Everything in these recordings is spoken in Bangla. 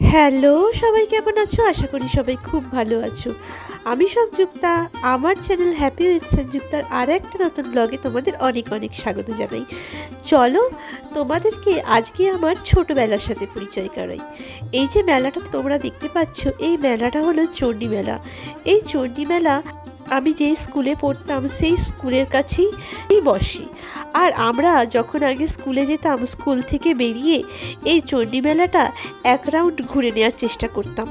হ্যালো, সবাই কেমন আছো? আশা করি সবাই খুব ভালো আছো। আমি সংযুক্তা, আমার চ্যানেল হ্যাপি উইথ সংযুক্তার আর একটা নতুন ব্লগে তোমাদের অনেক অনেক স্বাগত জানাই। চলো, তোমাদেরকে আজকে আমার ছোটোবেলার সাথে পরিচয় করাই। এই যে মেলাটা তোমরা দেখতে পাচ্ছ, এই মেলাটা হলো চণ্ডী মেলা এই চণ্ডী মেলা আমি যেই স্কুলে পড়তাম, সেই স্কুলের কাছেই বসে। আর আমরা যখন আগে স্কুলে যেতাম, স্কুল থেকে বেরিয়ে এই চণ্ডী মেলাটা এক রাউন্ড ঘুরে নেওয়ার চেষ্টা করতাম।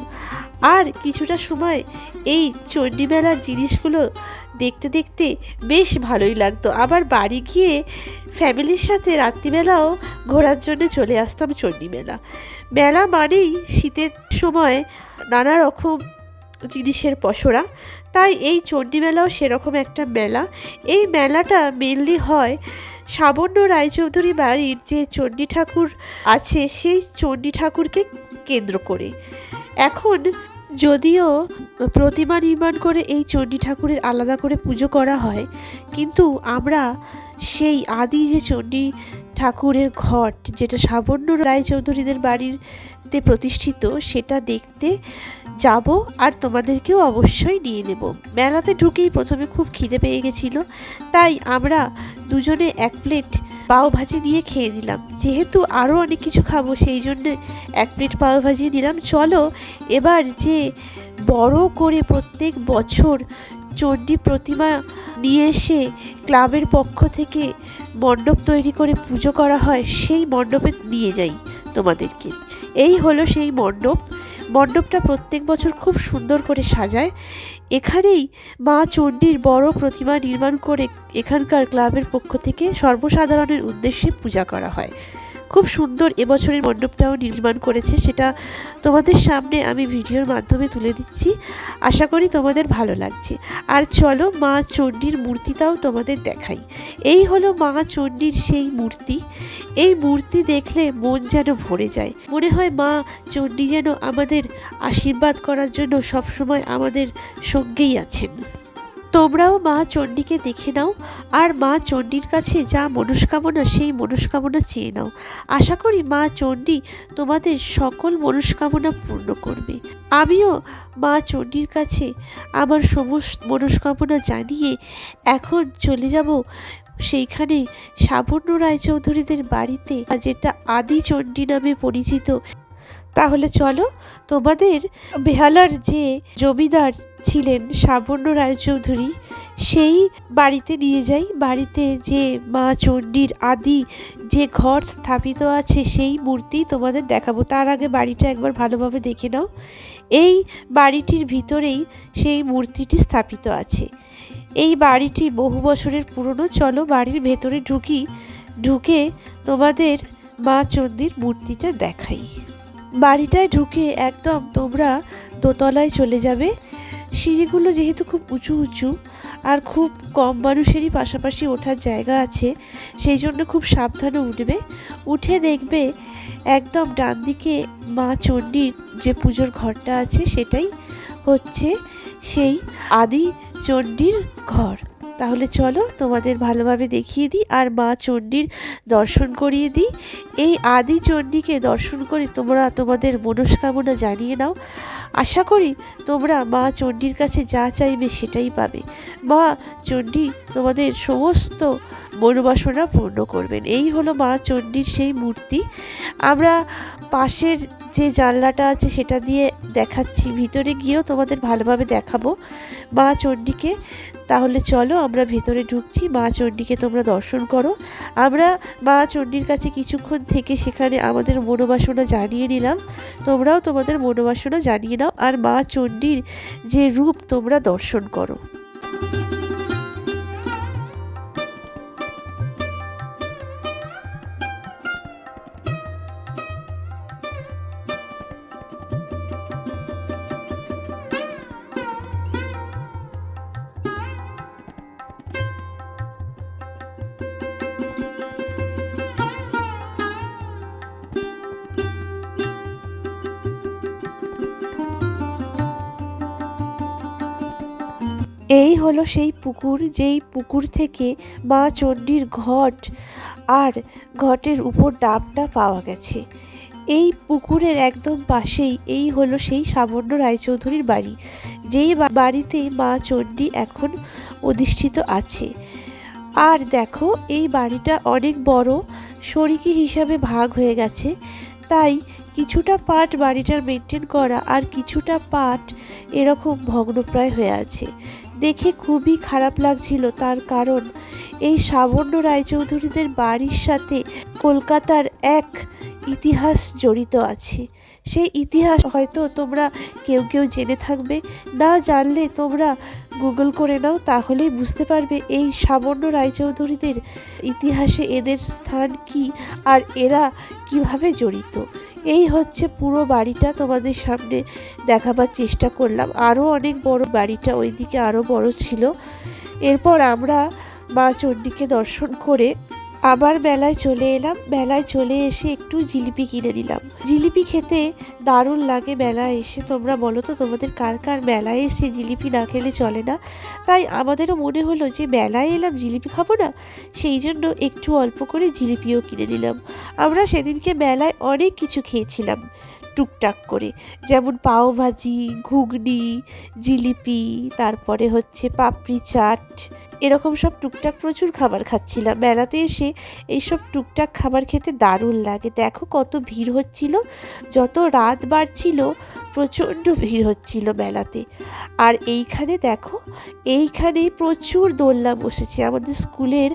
আর কিছুটা সময় এই চণ্ডী মেলার জিনিসগুলো দেখতে দেখতে বেশ ভালোই লাগতো। আবার বাড়ি গিয়ে ফ্যামিলির সাথে রাত্রিবেলাও ঘোরার জন্য চলে আসতাম চণ্ডী মেলা মেলা মানেই শীতের সময় নানা রকম জিনিসের পসরা। তাই এই চণ্ডী মেলাও সেরকম একটা মেলা। এই মেলাটা মেনলি হয় সাবর্ণ রায়চৌধুরী বাড়ির যে চণ্ডী ঠাকুর আছে, সেই চণ্ডী ঠাকুরকে কেন্দ্র করে। এখন যদিও প্রতিমা নির্মাণ করে এই চণ্ডী ঠাকুরের আলাদা করে পুজো করা হয়, কিন্তু আমরা সেই আদি যে চণ্ডী ঠাকুরের ঘট, যেটা সাবর্ণ রায়চৌধুরীদের বাড়িতে প্রতিষ্ঠিত, সেটা দেখতে যাব আর তোমাদেরকেও অবশ্যই নিয়ে নেব। মেলাতে ঢুকেই প্রথমে খুব খিদে পেয়ে গেছিল, তাই আমরা দুজনে এক প্লেট পাও ভাজি নিয়ে খেয়ে নিলাম। যেহেতু আরও অনেক কিছু খাব, সেই জন্য এক প্লেট পাও ভাজি নিলাম। চলো, এবার যে বড় করে প্রত্যেক বছর চণ্ডী প্রতিমা নিয়ে এসে ক্লাবের পক্ষ থেকে মণ্ডপ তৈরি করে পুজো করা হয়, সেই মণ্ডপে নিয়ে যাই তোমাদেরকে। এই হলো সেই মণ্ডপ। মণ্ডপটা প্রত্যেক বছর খুব সুন্দর করে সাজায়। এখানেই মা চণ্ডীর বড় প্রতিমা নির্মাণ করে এখানকার ক্লাবের পক্ষ থেকে সর্বসাধারণের উদ্দেশ্যে পূজা করা হয়। খুব সুন্দর এবছরের মণ্ডপটাও নির্মাণ করেছে, সেটা তোমাদের সামনে আমি ভিডিওর মাধ্যমে তুলে দিচ্ছি। আশা করি তোমাদের ভালো লাগছে। আর চলো মা চণ্ডীর মূর্তিটাও তোমাদের দেখাই। এই হলো মা চণ্ডীর সেই মূর্তি। এই মূর্তি দেখলে মন যেন ভরে যায়। মনে হয় মা চণ্ডী যেন আমাদের আশীর্বাদ করার জন্য সবসময় আমাদের সঙ্গেই আছেন। তোমরাও মা চণ্ডীকে দেখে নাও, আর মা চণ্ডীর কাছে যা মনস্কামনা সেই মনস্কামনা চেয়ে নাও। আশা করি মা চণ্ডী তোমাদের সকল মনস্কামনা পূর্ণ করবে। আমিও মা চণ্ডীর কাছে আমার সমস্ত মনস্কামনা জানিয়ে এখন চলে যাব সেইখানে সাবর্ণ রায়চৌধুরীদের বাড়িতে, যেটা আদি চণ্ডী নামে পরিচিত তাহলে চলো, তোমাদের বেহালার যে জমিদার ছিলেন সাবর্ণ রায়চৌধুরী, সেই বাড়িতে নিয়ে যাই। বাড়িতে যে মা চণ্ডীর আদি যে ঘর স্থাপিত আছে, সেই মূর্তি তোমাদের দেখাবো। তার আগে বাড়িটা একবার ভালোভাবে দেখে নাও। এই বাড়িটির ভিতরেই সেই মূর্তিটি স্থাপিত আছে। এই বাড়িটি বহু বছরের পুরনো। চলো বাড়ির ভেতরে ঢুকি, ঢুকে তোমাদের মা চণ্ডীর মূর্তিটা দেখাই। বাড়িটায় ঢুকে একদম তোমরা দোতলায় চলে যাবে। সিঁড়িগুলো যেহেতু খুব উঁচু উঁচু, আর খুব কম মানুষেরই পাশাপাশি ওঠার জায়গা আছে, সেই জন্য খুব সাবধানে উঠবে। উঠে দেখবে একদম ডান দিকে মা চণ্ডীর যে পুজোর ঘরটা আছে, সেটাই হচ্ছে সেই আদি চণ্ডীর ঘর। তাহলে চলো তোমাদের ভালোভাবে দেখিয়ে দিই আর মা চণ্ডীর দর্শন করিয়ে দিই। এই আদি চণ্ডীকে দর্শন করে তোমরা তোমাদের মনস্কামনা জানিয়ে নাও। আশা করি তোমরা মা চণ্ডীর কাছে যা চাইবে সেটাই পাবে। মা চণ্ডী তোমাদের সমস্ত মনোবাসনা পূর্ণ করবেন। এই হলো মা চণ্ডীর সেই মূর্তি। আমরা পাশের যে জানলাটা আছে সেটা দিয়ে দেখাচ্ছি। ভিতরে গিয়েও তোমাদের ভালোভাবে দেখাবো। মা চণ্ডীকে, তাহলে চলো আমরা ভেতরে ঢুকছি। মা চণ্ডীকে তোমরা দর্শন করো। আমরা মা চণ্ডীর কাছে কিছুক্ষণ থেকে সেখানে আমাদের মনোবাসনা জানিয়ে নিলাম। তোমরাও তোমাদের মনোবাসনা জানিয়ে নাও। আর মা চণ্ডীর যে রূপ, তোমরা দর্শন করো। এই হলো সেই পুকুর, যেই পুকুর থেকে মা চণ্ডীর ঘট আর ঘটের উপর ডাবটা পাওয়া গেছে। এই পুকুরের একদম পাশেই এই হলো সেই সাবর্ণ রায়চৌধুরীর বাড়ি, যেই বাড়িতে মা চণ্ডী এখন অধিষ্ঠিত আছে। আর দেখো, এই বাড়িটা অনেক বড়, শরিকি হিসাবে ভাগ হয়ে গেছে। তাই কিছুটা পার্ট বাড়িটার মেনটেন করা আর কিছুটা পার্ট এরকম ভগ্নপ্রায় হয়ে আছে। দেখে খুবই খারাপ লাগছিল তার কারণ এই সাবর্ণ রায়চৌধুরীদের বাড়ির সাথে কলকাতার এক ইতিহাস জড়িত আছে। সেই ইতিহাস হয়তো তোমরা কেউ কেউ জেনে থাকবে। না জানলে তোমরা গুগল করে নাও, তাহলেই বুঝতে পারবে এই সাবর্ণ রায়চৌধুরীদের ইতিহাসে এদের স্থান কি আর এরা কীভাবে জড়িত। এই হচ্ছে পুরো বাড়িটা তোমাদের সামনে দেখাবার চেষ্টা করলাম। আরও অনেক বড় বাড়িটা ওইদিকে আরও বড় ছিল। এরপর আমরা মা চণ্ডীকে দর্শন করে আবার মেলায় চলে এলাম। মেলায় চলে এসে একটু জিলিপি কিনে নিলাম। জিলিপি খেতে দারুণ লাগে মেলায় এসে। তোমরা বলো তো, তোমাদের কার কার মেলায় এসে জিলিপি না খেলে চলে না? তাই আমাদেরও মনে হলো যে মেলায় এলাম, জিলিপি খাব না? সেই জন্য একটু অল্প করে জিলিপিও কিনে নিলাম। আমরা সেদিনকে মেলায় অনেক কিছু খেয়েছিলাম, টুকটাক করে। যেমন ভাজি ঘুগনি, জিলিপি, তারপরে হচ্ছে পাপড়ি চাট এরকম সব টুকটাক প্রচুর খাবার খাচ্ছিলাম। মেলাতে এসে এইসব টুকটাক খাবার খেতে দারুণ লাগে। দেখো কত ভিড় হচ্ছিল, যত রাত বাড়ছিল প্রচণ্ড ভিড় হচ্ছিল মেলাতে। আর এইখানে দেখো এইখানে প্রচুর দোলনা বসেছে আমাদের স্কুলের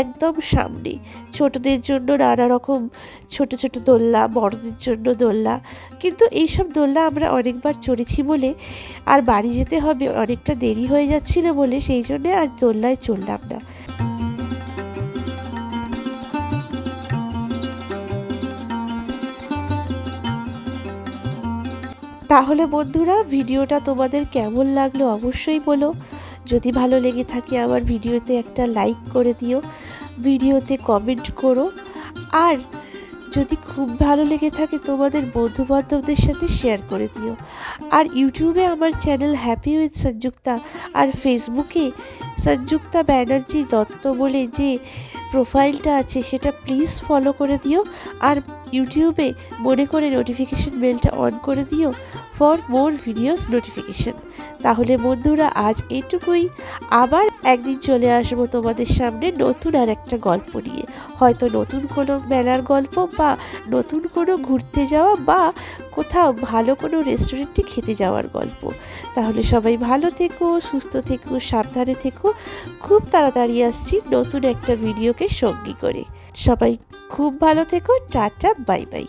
একদম সামনে। ছোটদের জন্য নানা রকম ছোট ছোট দোলনা, বড়দের জন্য দোলনা। কিন্তু এইসব দোলনা আমরা অনেকবার চড়েছি বলে আর বাড়ি যেতে হবে অনেকটা দেরি হয়ে যাচ্ছিল বলে সেই জন্যে আর দোলনায় চললাম না। তাহলে বন্ধুরা, ভিডিওটা তোমাদের কেমন লাগল অবশ্যই বলো। যদি ভালো লেগে থাকে আমার ভিডিওতে একটা লাইক করে দিও, ভিডিওতে কমেন্ট করো। আর যদি খুব ভালো লেগে থাকে তোমাদের বন্ধু বান্ধবদের সাথে শেয়ার করে দিও। আর ইউটিউবে আমার চ্যানেল হ্যাপি উইথ সঞ্যুক্তা আর ফেসবুকে সঞ্যুক্তা ব্যানার্জি দত্ত বলে যে প্রোফাইলটা আছে সেটা প্লিজ ফলো করে দিও। আর ইউটিউবে মনে করে নোটিফিকেশন বেলটা অন করে দিও। ফর মোর ভিডিওস নোটিফিকেশন তাহলে বন্ধুরা, আজ এটুকুই। আবার একদিন চলে আসব তোমাদের সামনে নতুন আর একটা গল্প নিয়ে। হয়তো নতুন কোনো মেলার গল্প বা নতুন কোনো ঘুরতে যাওয়া বা কোথাও ভালো কোনো রেস্টুরেন্টে খেতে যাওয়ার গল্প। তাহলে সবাই ভালো থেকো, সুস্থ থেকো, সাবধানে থেকো। খুব তাড়াতাড়ি আসছি নতুন একটা ভিডিওকে সঙ্গী করে। সবাই খুব ভালো থেকো, টাটা, বাই বাই।